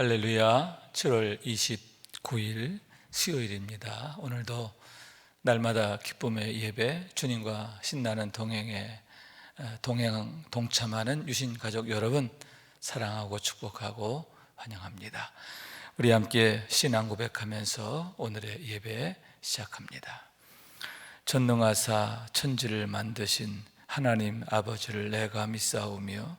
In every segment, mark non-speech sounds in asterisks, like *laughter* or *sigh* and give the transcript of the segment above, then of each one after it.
할렐루야 7월 29일 수요일입니다. 오늘도 날마다 기쁨의 예배 주님과 신나는 동행에 어, 동행 동참하는 유신 가족 여러분 사랑하고 축복하고 환영합니다. 우리 함께 신앙 고백하면서 오늘의 예배 시작합니다. 전능하사 천지를 만드신 하나님 아버지를 내가 믿사오며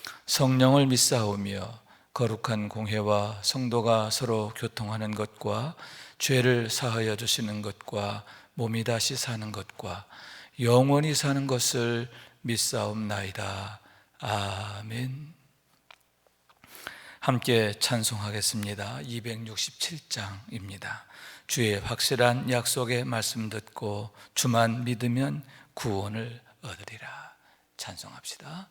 성령을 믿사오며 거룩한 공회와 성도가 서로 교통하는 것과 죄를 사하여 주시는 것과 몸이 다시 사는 것과 영원히 사는 것을 믿사옵나이다. 아멘. 함께 찬송하겠습니다. 267장입니다. 주의 확실한 약속의 말씀 듣고 주만 믿으면 구원을 얻으리라. 찬송합시다.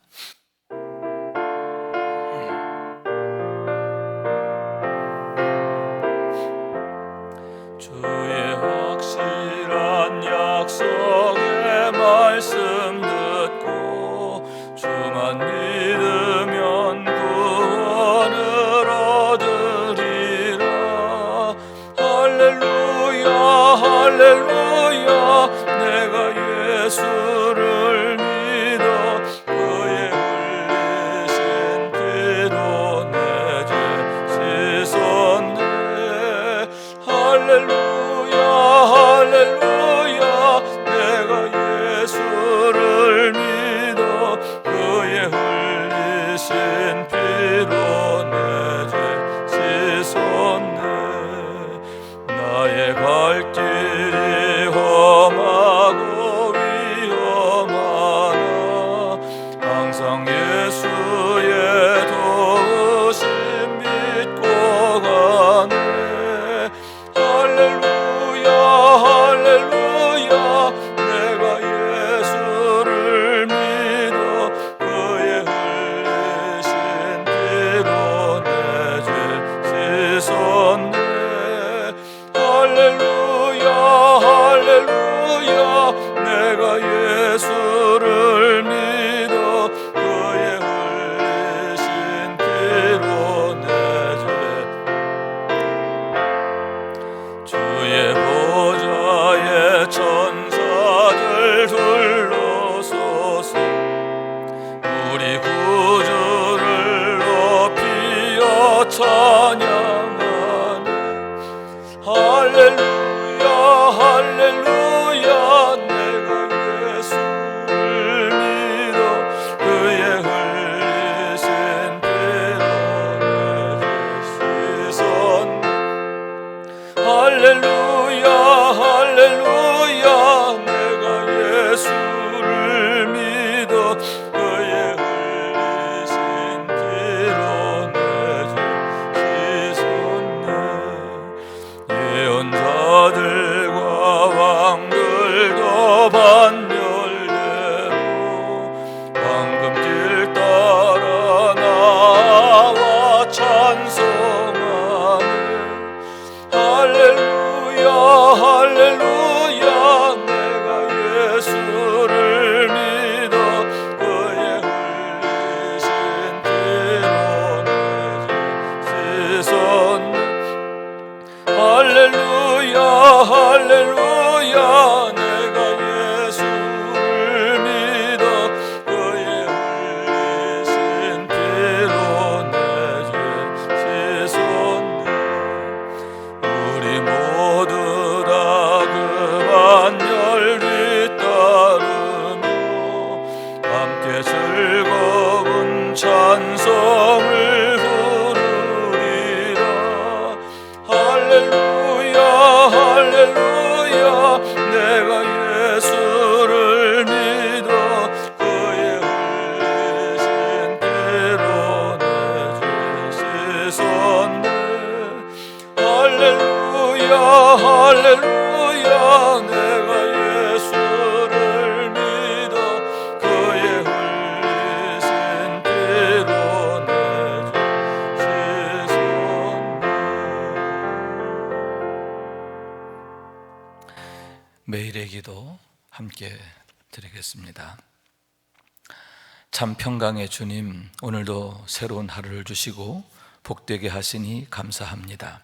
평강의 주님, 오늘도 새로운 하루를 주시고 복되게 하시니 감사합니다.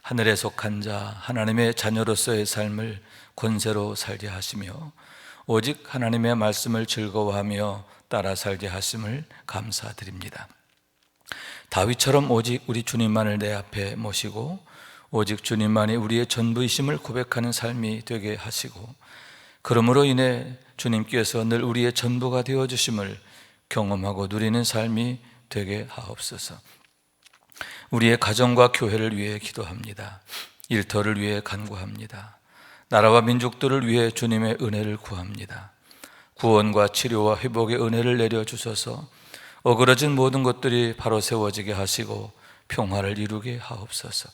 하늘에 속한 자, 하나님의 자녀로서의 삶을 권세로 살게 하시며 오직 하나님의 말씀을 즐거워하며 따라 살게 하심을 감사드립니다. 다윗처럼 오직 우리 주님만을 내 앞에 모시고 오직 주님만이 우리의 전부이심을 고백하는 삶이 되게 하시고 그러므로 인해 주님께서 늘 우리의 전부가 되어 주심을 경험하고 누리는 삶이 되게 하옵소서. 우리의 가정과 교회를 위해 기도합니다. 일터를 위해 간구합니다. 나라와 민족들을 위해 주님의 은혜를 구합니다. 구원과 치료와 회복의 은혜를 내려 주셔서 어그러진 모든 것들이 바로 세워지게 하시고 평화를 이루게 하옵소서.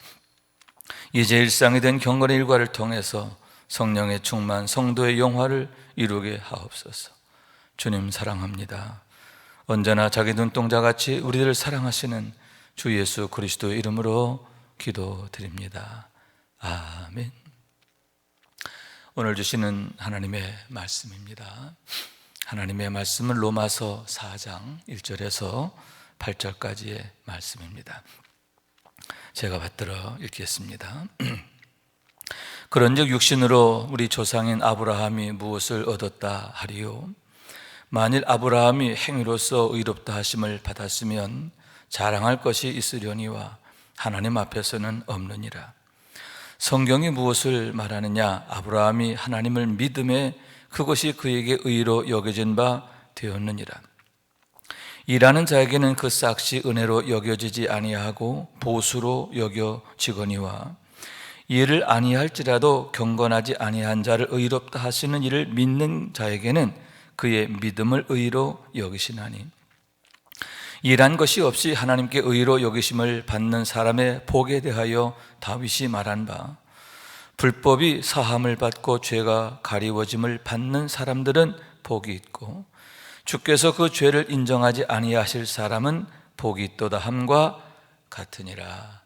이제 일상이 된 경건의 일과를 통해서 성령의 충만, 성도의 영화를 이루게 하옵소서. 주님 사랑합니다. 언제나 자기 눈동자 같이 우리들을 사랑하시는 주 예수 그리스도 이름으로 기도드립니다. 아멘. 오늘 주시는 하나님의 말씀입니다. 하나님의 말씀은 로마서 4장 1절에서 8절까지의 말씀입니다. 제가 받들어 읽겠습니다. *clears throat* 그런즉 육신으로 우리 조상인 아브라함이 무엇을 얻었다 하리요? 만일 아브라함이 행위로서 의롭다 하심을 받았으면 자랑할 것이 있으려니와 하나님 앞에서는 없느니라. 성경이 무엇을 말하느냐? 아브라함이 하나님을 믿음에 그것이 그에게 의로 여겨진 바 되었느니라. 일하는 자에게는 그 싹시 은혜로 여겨지지 아니하고 보수로 여겨지거니와 이를 아니할지라도 경건하지 아니한 자를 의롭다 하시는 이를 믿는 자에게는 그의 믿음을 의로 여기시나니 일한 것이 없이 하나님께 의로 여기심을 받는 사람의 복에 대하여 다윗이 말한 바 불법이 사함을 받고 죄가 가리워짐을 받는 사람들은 복이 있고 주께서 그 죄를 인정하지 아니하실 사람은 복이 있도다 함과 같으니라.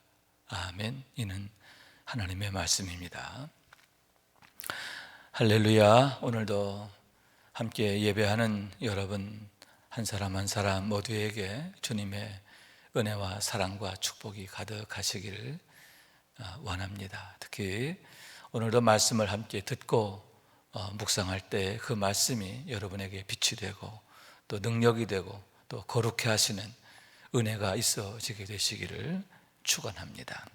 아멘. 이는 하나님의 말씀입니다. 할렐루야. 오늘도 함께 예배하는 여러분 한 사람 한 사람 모두에게 주님의 은혜와 사랑과 축복이 가득하시기를 아, 원합니다. 특히 오늘도 말씀을 함께 듣고 어, 묵상할 때 그 말씀이 여러분에게 빛이 되고 또 능력이 되고 또 거룩해 하시는 은혜가 있어지게 되시기를 축원합니다.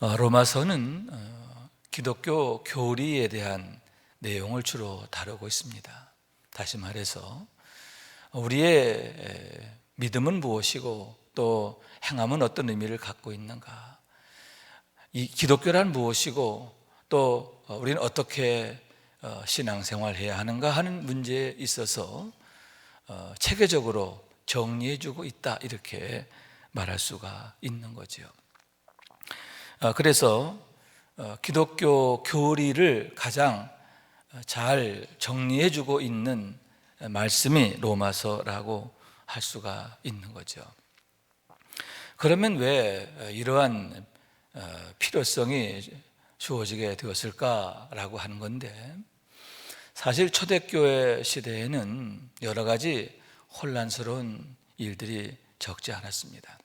어, 로마서는 어, 기독교 교리에 대한 내용을 주로 다루고 있습니다. 다시 말해서 우리의 믿음은 무엇이고 또 행함은 어떤 의미를 갖고 있는가? 이 기독교란 무엇이고 또 우리는 어떻게 어, 신앙생활 해야 하는가 하는 문제에 있어서 어, 체계적으로 정리해주고 있다 이렇게 말할 수가 있는 거죠. 어, 그래서 기독교 교리를 가장 잘 정리해 주고 있는 말씀이 로마서라고 할 수가 있는 거죠. 그러면 왜 이러한 필요성이 주어지게 되었을까라고 하는 건데 사실 초대교회 시대에는 여러 가지 혼란스러운 일들이 적지 않았습니다.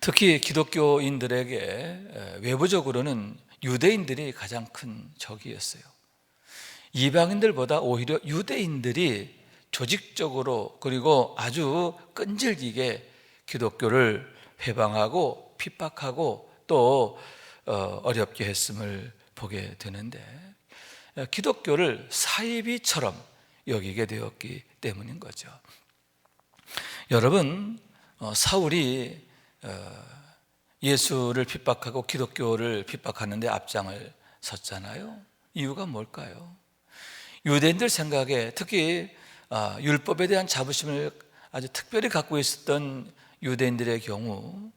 특히 기독교인들에게 외부적으로는 유대인들이 가장 큰 적이었어요. 이방인들보다 오히려 유대인들이 조직적으로 그리고 아주 끈질기게 기독교를 회방하고 핍박하고 또 어, 어렵게 했음을 보게 되는데 기독교를 사이비처럼 여기게 되었기 때문인 거죠. 여러분, 어, 사울이 어, 예수를 핍박하고 기독교를 핍박하는데 앞장을 섰잖아요. 이유가 뭘까요? 유대인들 생각에 특히 아, 율법에 대한 자부심을 아주 특별히 갖고 있었던 유대인들의 경우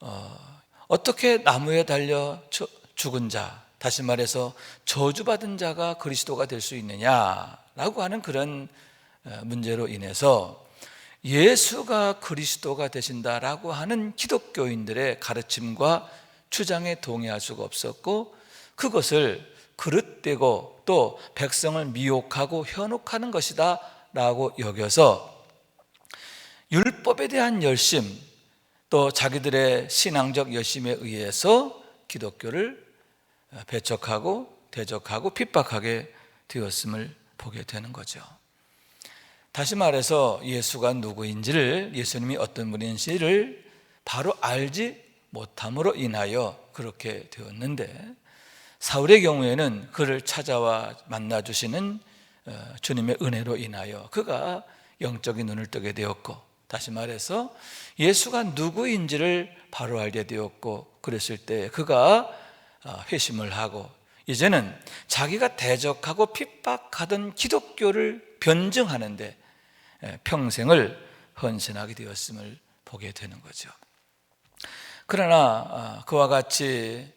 어, 어떻게 나무에 달려 죽은 자, 다시 말해서 저주받은 자가 그리스도가 될 수 있느냐라고 하는 그런 어, 문제로 인해서 예수가 그리스도가 되신다라고 하는 기독교인들의 가르침과 주장에 동의할 수가 없었고 그것을 그릇되고 또 백성을 미혹하고 현혹하는 것이다 라고 여겨서 율법에 대한 열심 또 자기들의 신앙적 열심에 의해서 기독교를 배척하고 대적하고 핍박하게 되었음을 보게 되는 거죠. 다시 말해서 예수가 누구인지를 예수님이 어떤 분인지를 바로 알지 못함으로 인하여 그렇게 되었는데 사울의 경우에는 그를 찾아와 만나 주시는 어, 주님의 은혜로 인하여 그가 영적인 눈을 뜨게 되었고 다시 말해서 예수가 누구인지를 바로 알게 되었고 그랬을 때 그가 어, 회심을 하고 이제는 자기가 대적하고 핍박하던 기독교를 변증하는데 평생을 헌신하게 되었음을 보게 되는 거죠. 그러나 아, 그와 같이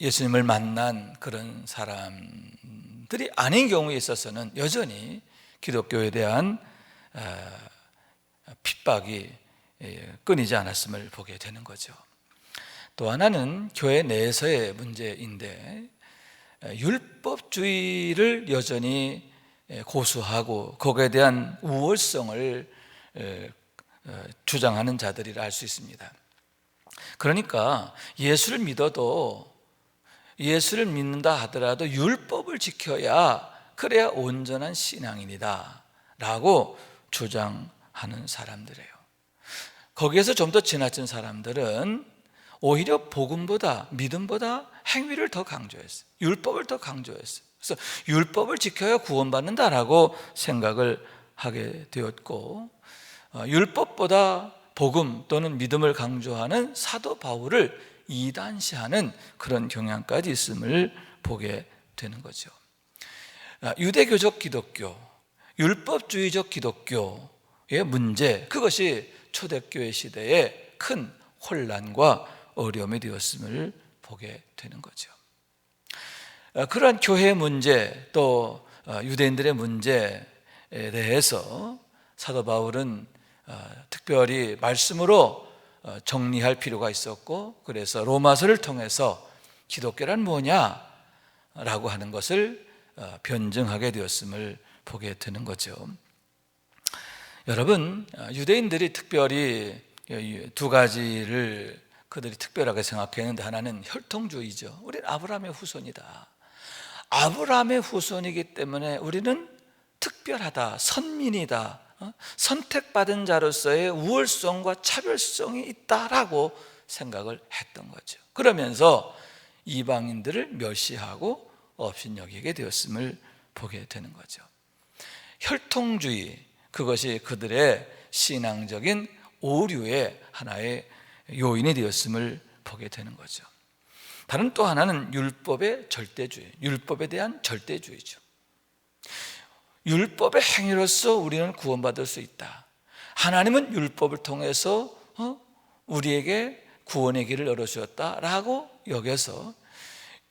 예수님을 만난 그런 사람들이 아닌 경우에 있어서는 여전히 기독교에 대한 아, 핍박이 끊이지 않았음을 보게 되는 거죠. 또 하나는 교회 내에서의 문제인데 율법주의를 여전히 고수하고 거기에 대한 우월성을 어, 주장하는 자들이라 할 수 있습니다. 그러니까 예수를 믿어도 예수를 믿는다 하더라도 율법을 지켜야 그래야 온전한 신앙인이다 라고 주장하는 사람들이에요. 거기에서 좀 더 지나친 사람들은 오히려 복음보다 믿음보다 행위를 더 강조했어요. 율법을 더 강조했어요. 그래서 율법을 지켜야 구원받는다라고 생각을 하게 되었고 어, 율법보다 복음 또는 믿음을 강조하는 사도 바울을 이단시하는 그런 경향까지 있음을 보게 되는 거죠. 아, 유대교적 기독교, 율법주의적 기독교의 문제, 그것이 초대교회 시대의 큰 혼란과 어려움이 되었음을 보게 되는 거죠. 아, 그러한 교회 문제 또 아, 유대인들의 문제에 대해서 사도 바울은 아, 특별히 말씀으로 어, 정리할 필요가 있었고 그래서 로마서를 통해서 기독교란 뭐냐라고 하는 것을 어, 변증하게 되었음을 보게 되는 거죠. 여러분 유대인들이 특별히 두 가지를 그들이 특별하게 생각했는데 하나는 혈통주의죠. 우리는 아브라함의 후손이다. 아브라함의 후손이기 때문에 우리는 특별하다, 선민이다, 어? 선택받은 자로서의 우월성과 차별성이 있다라고 생각을 했던 거죠. 그러면서 이방인들을 멸시하고 업신여기게 되었음을 보게 되는 거죠. 혈통주의, 그것이 그들의 신앙적인 오류의 하나의 요인이 되었음을 보게 되는 거죠. 다른 또 하나는 율법의 절대주의, 율법에 대한 절대주의죠. 율법의 행위로서 우리는 구원받을 수 있다. 하나님은 율법을 통해서 어? 우리에게 구원의 길을 열어주었다라고 여겨서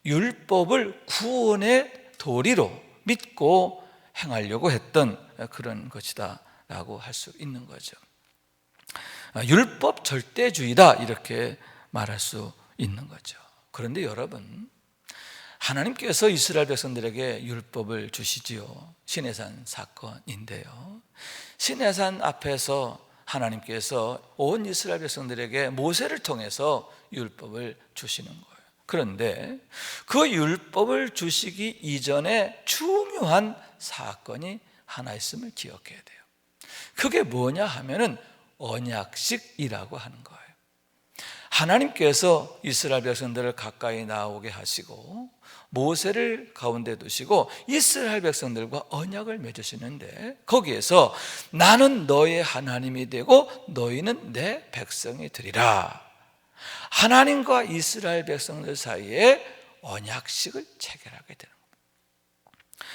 율법을 구원의 도리로 믿고 행하려고 했던 그런 것이다라고 할 수 있는 거죠. 아, 율법 절대주의다 이렇게 말할 수 있는 거죠. 그런데 여러분, 하나님께서 이스라엘 백성들에게 율법을 주시지요. 시내산 사건인데요. 시내산 앞에서 하나님께서 온 이스라엘 백성들에게 모세를 통해서 율법을 주시는 거예요. 그런데 그 율법을 주시기 이전에 중요한 사건이 하나 있음을 기억해야 돼요. 그게 뭐냐 하면은 언약식이라고 하는 거예요. 하나님께서 이스라엘 백성들을 가까이 나오게 하시고 모세를 가운데 두시고 이스라엘 백성들과 언약을 맺으시는데 거기에서 나는 너의 하나님이 되고 너희는 내 백성이 되리라. 하나님과 이스라엘 백성들 사이에 언약식을 체결하게 되는 겁니다.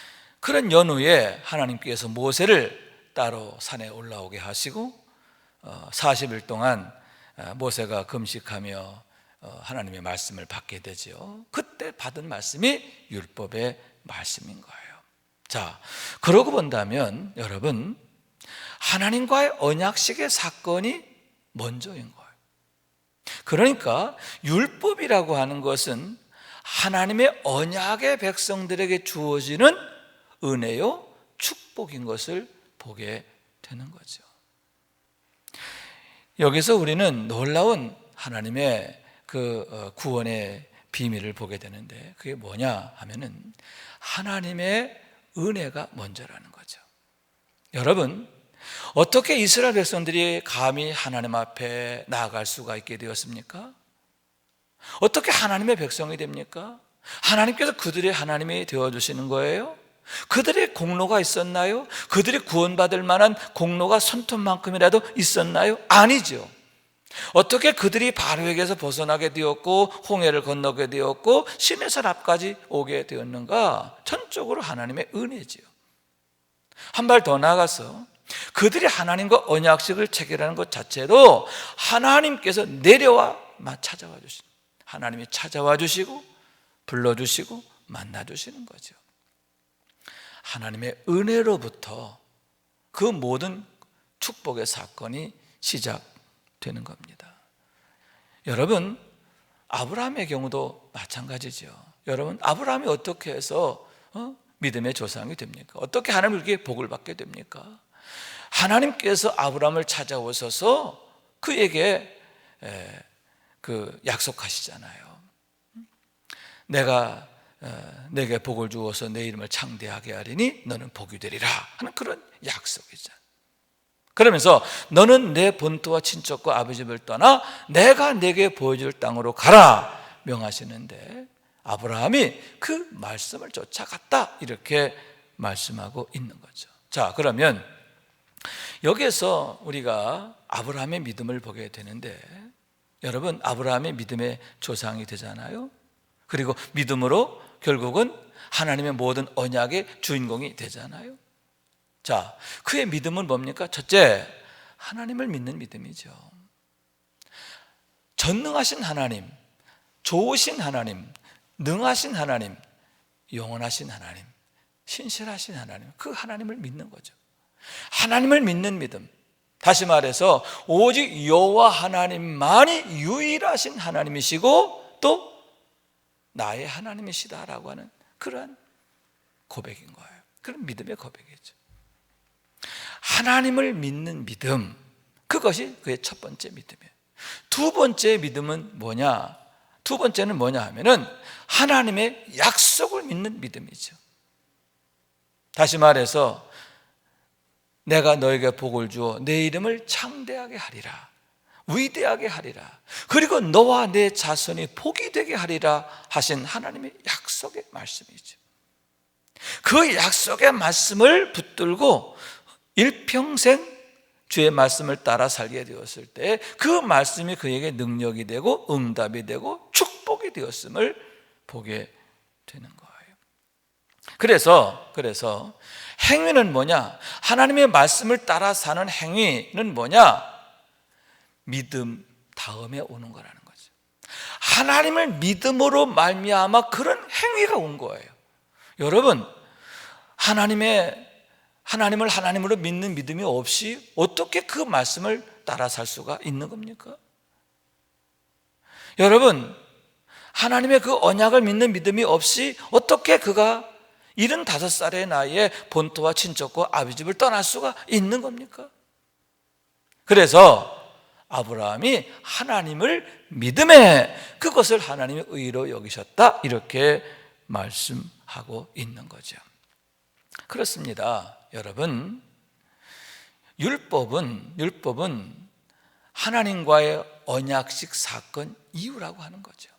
그런 연후에 하나님께서 모세를 따로 산에 올라오게 하시고 40일 어, 동안 어, 모세가 금식하며 어, 하나님의 말씀을 받게 되죠. 그때 받은 말씀이 율법의 말씀인 거예요. 자, 그러고 본다면 여러분 하나님과의 언약식의 사건이 먼저인 거예요. 그러니까 율법이라고 하는 것은 하나님의 언약의 백성들에게 주어지는 은혜요 축복인 것을 보게 되는 거죠. 여기서 우리는 놀라운 하나님의 그 어, 구원의 비밀을 보게 되는데 그게 뭐냐 하면은 하나님의 은혜가 먼저라는 거죠. 여러분, 어떻게 이스라엘 백성들이 감히 하나님 앞에 나아갈 수가 있게 되었습니까? 어떻게 하나님의 백성이 됩니까? 하나님께서 그들의 하나님이 되어 주시는 거예요? 그들의 공로가 있었나요? 그들이 구원받을 만한 공로가 손톱만큼이라도 있었나요? 아니죠. 어떻게 그들이 바로에게서 벗어나게 되었고 홍해를 건너게 되었고 시내산 앞까지 오게 되었는가? 전적으로 하나님의 은혜지요. 한 발 더 나아가서 그들이 하나님과 언약식을 체결하는 것 자체도 하나님께서 내려와 찾아와 주신 하나님이 찾아와 주시고 불러 주시고 만나 주시는 거죠. 하나님의 은혜로부터 그 모든 축복의 사건이 시작되는 겁니다. 여러분, 아브라함의 경우도 마찬가지죠. 여러분, 아브라함이 어떻게 해서 어? 믿음의 조상이 됩니까? 어떻게 하나님께 복을 받게 됩니까? 하나님께서 아브라함을 찾아오셔서 그에게 그 약속하시잖아요. 내가 어, 내게 복을 주어서 내 이름을 창대하게 하리니 너는 복이 되리라 하는 그런 약속이죠. 그러면서 너는 내 본토와 친척과 아버지 집을 떠나 내가 내게 보여줄 땅으로 가라 명하시는데 아브라함이 그 말씀을 쫓아갔다 이렇게 말씀하고 있는 거죠. 자, 그러면 여기에서 우리가 아브라함의 믿음을 보게 되는데 여러분 아브라함의 믿음의 조상이 되잖아요. 그리고 믿음으로 결국은 하나님의 모든 언약의 주인공이 되잖아요. 자, 그의 믿음은 뭡니까? 첫째, 하나님을 믿는 믿음이죠. 전능하신 하나님, 좋으신 하나님, 능하신 하나님, 영원하신 하나님, 신실하신 하나님, 그 하나님을 믿는 거죠. 하나님을 믿는 믿음. 다시 말해서 오직 여호와 하나님만이 유일하신 하나님이시고 또 나의 하나님이시다라고 하는 그러한 고백인 거예요. 그런 믿음의 고백이죠. 하나님을 믿는 믿음, 그것이 그의 첫 번째 믿음이에요. 두 번째 믿음은 뭐냐? 두 번째는 뭐냐 하면은 하나님의 약속을 믿는 믿음이죠. 다시 말해서 내가 너에게 복을 주어 내 이름을 창대하게 하리라. 위대하게 하리라. 그리고 너와 내 자손이 복이 되게 하리라 하신 하나님의 약속의 말씀이죠. 그 약속의 말씀을 붙들고 일평생 주의 말씀을 따라 살게 되었을 때 그 말씀이 그에게 능력이 되고 응답이 되고 축복이 되었음을 보게 되는 거예요. 그래서 그래서 행위는 뭐냐? 하나님의 말씀을 따라 사는 행위는 뭐냐? 믿음 다음에 오는 거라는 거죠. 하나님을 믿음으로 말미암아 그런 행위가 온 거예요. 여러분, 하나님의 하나님을 하나님으로 믿는 믿음이 없이 어떻게 그 말씀을 따라 살 수가 있는 겁니까? 여러분, 하나님의 그 언약을 믿는 믿음이 없이 어떻게 그가 75살의 나이에 본토와 친척과 아비 집을 떠날 수가 있는 겁니까? 그래서 아브라함이 하나님을 믿음에 그것을 하나님의 의로 여기셨다 이렇게 말씀하고 있는 거죠. 그렇습니다. 여러분 율법은 율법은 하나님과의 언약식 사건 이유라고 하는 거죠.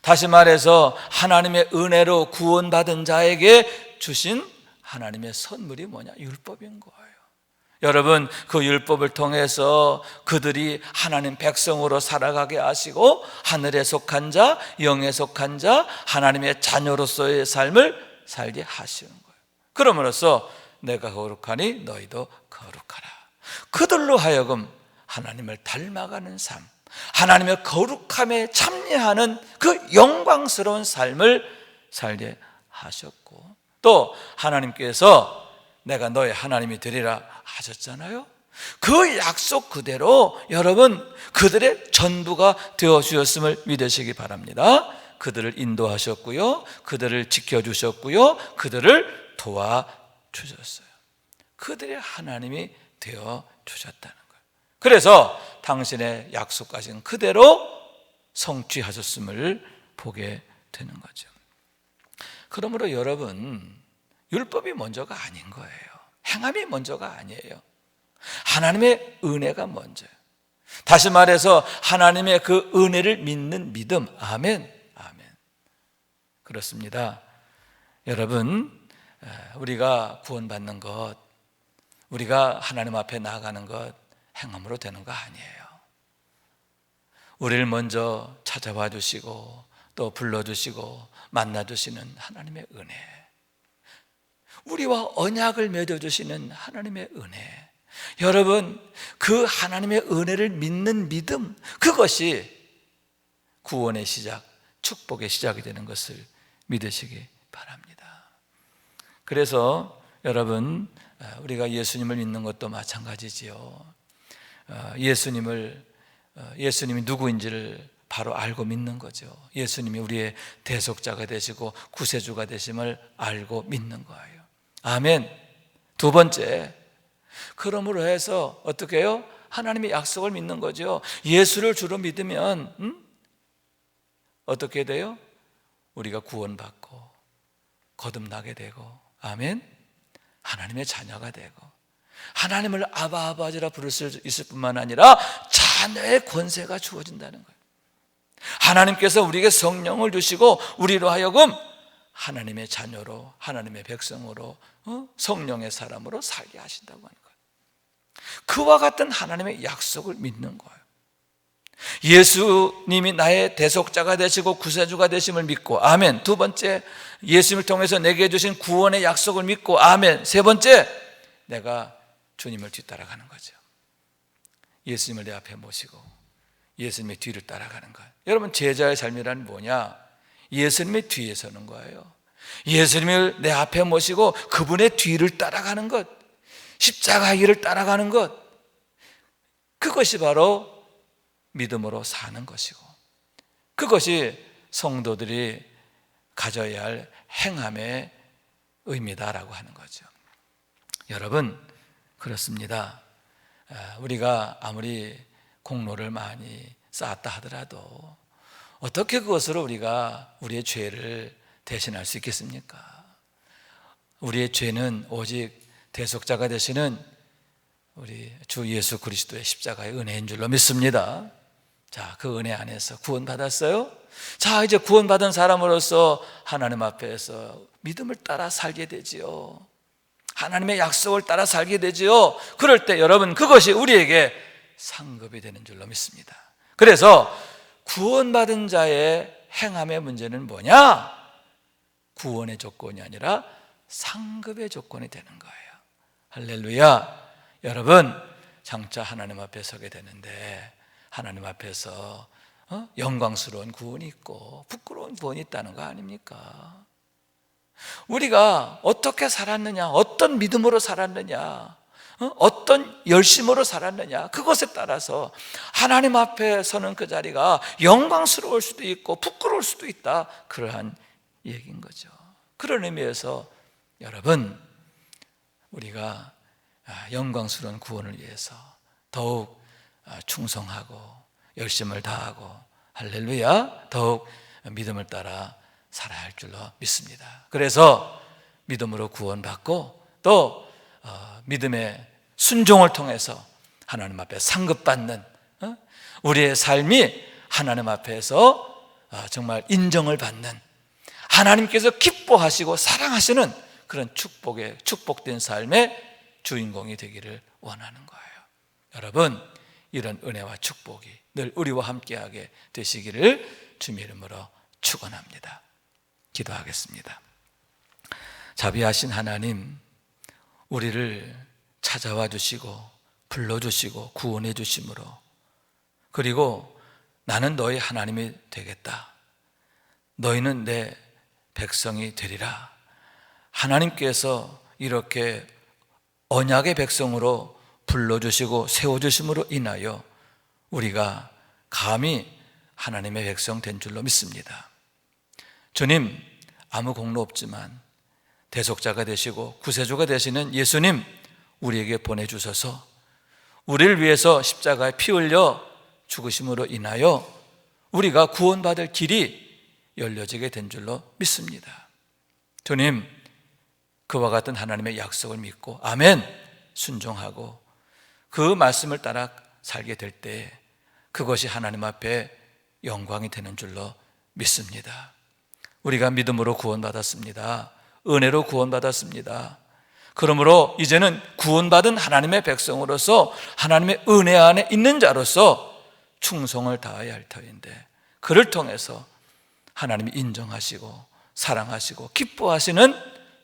다시 말해서 하나님의 은혜로 구원받은 자에게 주신 하나님의 선물이 뭐냐? 율법인 거예요. 여러분, 그 율법을 통해서 그들이 하나님 백성으로 살아가게 하시고 하늘에 속한 자, 영에 속한 자, 하나님의 자녀로서의 삶을 살게 하시는 거예요. 그러므로써 내가 거룩하니 너희도 거룩하라. 그들로 하여금 하나님을 닮아가는 삶, 하나님의 거룩함에 참여하는 그 영광스러운 삶을 살게 하셨고 또 하나님께서 내가 너의 하나님이 되리라 하셨잖아요. 그 약속 그대로 여러분 그들의 전부가 되어 주셨음을 믿으시기 바랍니다. 그들을 인도하셨고요. 그들을 지켜 주셨고요. 그들을 도와 주셨어요. 그들의 하나님이 되어 주셨다는 거예요. 그래서 당신의 약속하신 그대로 성취하셨음을 보게 되는 거죠. 그러므로 여러분, 율법이 먼저가 아닌 거예요. 행함이 먼저가 아니에요. 하나님의 은혜가 먼저예요. 다시 말해서 하나님의 그 은혜를 믿는 믿음. 아멘. 아멘. 그렇습니다. 여러분, 우리가 구원받는 것, 우리가 하나님 앞에 나아가는 것 행함으로 되는 거 아니에요. 우리를 먼저 찾아와 주시고 또 불러 주시고 만나 주시는 하나님의 은혜. 우리와 언약을 맺어주시는 하나님의 은혜. 여러분, 그 하나님의 은혜를 믿는 믿음, 그것이 구원의 시작, 축복의 시작이 되는 것을 믿으시기 바랍니다. 그래서 여러분, 우리가 예수님을 믿는 것도 마찬가지지요. 어, 예수님을, 어, 예수님이 누구인지를 바로 알고 믿는 거죠. 예수님이 우리의 대속자가 되시고 구세주가 되심을 알고 믿는 거예요. 아멘. 두 번째, 그러므로 해서 어떻게 해요? 하나님의 약속을 믿는 거죠. 예수를 주로 믿으면 음? 어떻게 돼요? 우리가 구원받고 거듭나게 되고 아멘. 하나님의 자녀가 되고 하나님을 아바 아버지라 부를 수 있을 뿐만 아니라 자녀의 권세가 주어진다는 거예요. 하나님께서 우리에게 성령을 주시고 우리로 하여금 하나님의 자녀로 하나님의 백성으로 어? 성령의 사람으로 살게 하신다고 하는 거예요. 그와 같은 하나님의 약속을 믿는 거예요. 예수님이 나의 대속자가 되시고 구세주가 되심을 믿고 아멘. 두 번째 예수님을 통해서 내게 주신 구원의 약속을 믿고 아멘. 세 번째 내가 주님을 뒤따라가는 거죠. 예수님을 내 앞에 모시고 예수님의 뒤를 따라가는 거예요. 여러분 제자의 삶이란 뭐냐? 예수님의 뒤에 서는 거예요. 예수님을 내 앞에 모시고 그분의 뒤를 따라가는 것. 십자가 길을 따라가는 것. 그것이 바로 믿음으로 사는 것이고 그것이 성도들이 가져야 할 행함의 의미다라고 하는 거죠. 여러분 그렇습니다. 아, 우리가 아무리 공로를 많이 쌓았다 하더라도 어떻게 그것으로 우리가 우리의 죄를 대신할 수 있겠습니까? 우리의 죄는 오직 대속자가 되시는 우리 주 예수 그리스도의 십자가의 은혜인 줄로 믿습니다. 자, 그 은혜 안에서 구원받았어요? 자, 이제 구원받은 사람으로서 하나님 앞에서 믿음을 따라 살게 되지요. 하나님의 약속을 따라 살게 되지요. 그럴 때 여러분, 그것이 우리에게 상급이 되는 줄로 믿습니다. 그래서 구원받은 자의 행함의 문제는 뭐냐? 구원의 조건이 아니라 상급의 조건이 되는 거예요. 할렐루야. 여러분, 장차 하나님 앞에 서게 되는데 하나님 앞에서 어? 영광스러운 구원이 있고 부끄러운 구원이 있다는 거 아닙니까? 우리가 어떻게 살았느냐, 어떤 믿음으로 살았느냐, 어? 떤 열심으로 살았느냐, 그것에 따라서 하나님 앞에 서는 그 자리가 영광스러울 수도 있고 부끄러울 수도 있다. 그러한 얘기인 거죠. 그런 의미에서 여러분, 우리가 아, 영광스러운 구원을 위해서 더욱 아, 충성하고 열심을 다하고 할렐루야 더욱 믿음을 따라 살아야 할 줄로 믿습니다. 그래서 믿음으로 구원받고 또 어, 믿음의 순종을 통해서 하나님 앞에 상급받는 어? 우리의 삶이 하나님 앞에서 어, 정말 인정을 받는 하나님께서 기뻐하시고 사랑하시는 그런 축복의 축복된 삶의 주인공이 되기를 원하는 거예요. 여러분 이런 은혜와 축복이 늘 우리와 함께하게 되시기를 주님 이름으로 축원합니다. 기도하겠습니다. 자비하신 하나님, 우리를 찾아와 주시고 불러 주시고 구원해 주심으로 그리고 나는 너희 하나님이 되겠다. 너희는 내 백성이 되리라. 하나님께서 이렇게 언약의 백성으로 불러주시고 세워주심으로 인하여 우리가 감히 하나님의 백성 된 줄로 믿습니다. 주님, 아무 공로 없지만 대속자가 되시고 구세주가 되시는 예수님 우리에게 보내주셔서 우리를 위해서 십자가에 피 흘려 죽으심으로 인하여 우리가 구원받을 길이 열려지게 된 줄로 믿습니다. 주님, 그와 같은 하나님의 약속을 믿고 아멘 순종하고 그 말씀을 따라 살게 될 때 그것이 하나님 앞에 영광이 되는 줄로 믿습니다. 우리가 믿음으로 구원받았습니다. 은혜로 구원받았습니다. 그러므로 이제는 구원받은 하나님의 백성으로서 하나님의 은혜 안에 있는 자로서 충성을 다해야 할 터인데 그를 통해서 하나님이 인정하시고 사랑하시고 기뻐하시는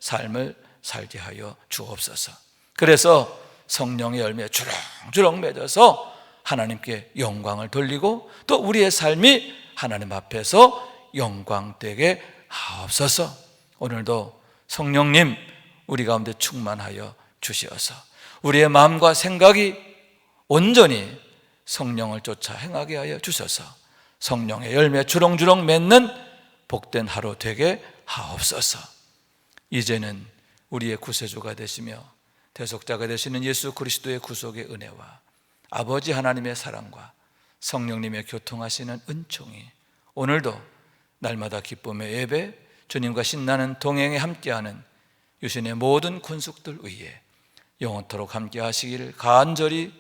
삶을 살게 하여 주옵소서. 그래서 성령의 열매에 주렁주렁 맺어서 하나님께 영광을 돌리고 또 우리의 삶이 하나님 앞에서 영광되게 하옵소서. 오늘도 성령님 우리 가운데 충만하여 주시어서 우리의 마음과 생각이 온전히 성령을 쫓아 행하게 하여 주셔서 성령의 열매 주렁주렁 맺는 복된 하루 되게 하옵소서. 이제는 우리의 구세주가 되시며 대속자가 되시는 예수 그리스도의 구속의 은혜와 아버지 하나님의 사랑과 성령님의 교통하시는 은총이 오늘도 날마다 기쁨의 예배 주님과 신나는 동행에 함께하는 유신의 모든 군속들 위에 영원토록 함께 하시기를 간절히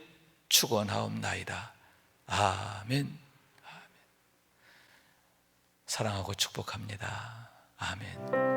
축원하옵나이다. 아멘. 아멘. 사랑하고 축복합니다. 아멘.